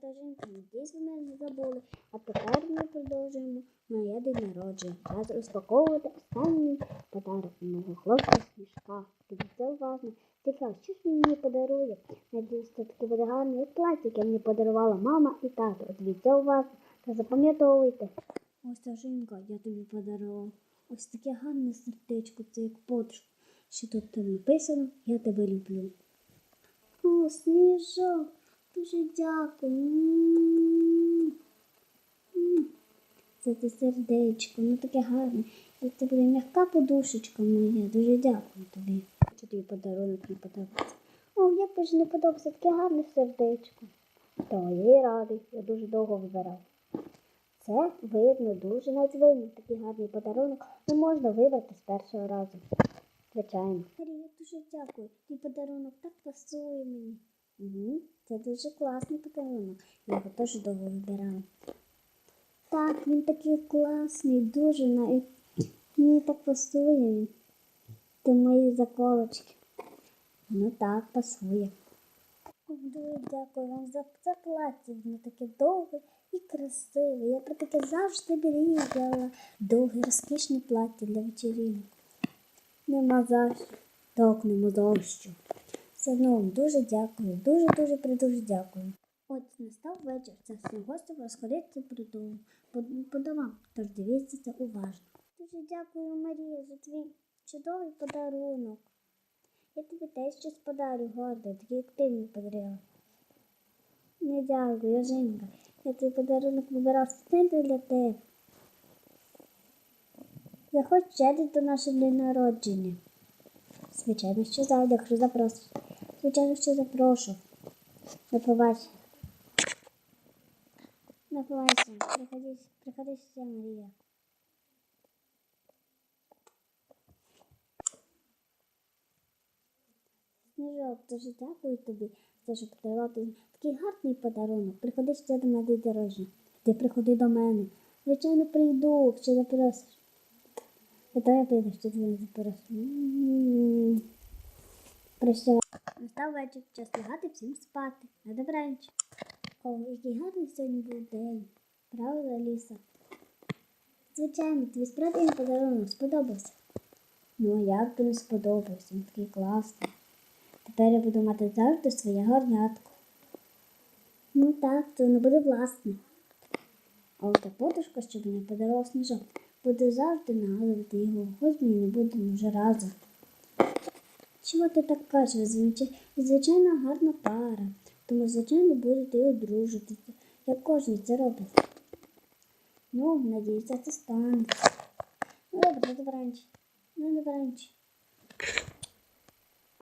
жінка. Надіюсь, ви мене не забули. А тепер ми продовжуємо моє день народження. Час розпаковувати останній подарок мого хлопця сніжка. Дивіться уважно. Цікаво, що ж він мені подарує? Надіюсь, це таке буде гарне плаття, яке мені подарувала мама і тато. Дивіться уважно та запам'ятовуйте. Ось та жінка, я тобі подарував. Ось таке гарне сердечко, це як подружка. Що тут написано, я тебе люблю. О, сніжок, дуже дякую. Це те сердечко, ну таке гарне. Це буде м'яка подушечка моя. Дуже дякую тобі. Що тобі подарунок не подобається. О, як би ж не подобається таке гарне сердечко. То я і радий, я дуже довго вибирав. Це видно дуже навіть такий гарний подарунок. Не можна вибрати з першого разу. Звичайно. Марія, дуже дякую. Твій подарунок так пасує мені. Угу. Це дуже класний подарунок. Я його теж довго вибирала. Так, він такий класний, дуже навіть. Мені так пасує. До моєї заколочки. Ну так, пасує. Дуже дякую вам за це плаття. Воно таке довге і красиве. Я про таке завжди мріяла. Довге, розкішне плаття для вечерінок. Нема за що. Так. Вам дуже дякую. Дуже-дуже придуже дякую. От настав вечір. Це всі гості розходиться дому, по, по домам. Тож дивіться це уважно. Дуже дякую, Марія, за твій чудовий подарунок. Я тобі теж щось подарю, гордо, такий як ти мені подарила. Не дякую, Женька. Я твій подарунок вибирав спеціально для тебе. Заходь ще до нашого день народження. Звичайно, що зайде, якщо запросиш. Звичайно, що запрошу. До побачення. Приходи, приходи ще, Марія. Сніжок, дуже дякую тобі за що подарував тобі такий гарний подарунок. Приходи ще до мене день. Ти приходи до мене. Звичайно, прийду, якщо запросиш. Я прийду, що ти не запросиш. М. Настав вечір, час лягати всім спати. На добраніч. О, який гарний сьогодні був день. Правда, Ліса? Звичайно, тобі справді подарунок сподобався. Ну, як тобі сподобався? Він такий класний. Тепер я буду мати завжди своє горнятко. Ну так, це воно буде власне. А ота подушка, що мені подарував сніжок, буде завжди нагадувати його, хоч ми не будемо вже разом. Чого ти так кажеш? Ви звичай- звичайно гарна пара, тому, звичайно, будете і одружитися, як кожен це робить. Ну, надіюся, це станеться. Ну, добре, на Ну, На добраніч.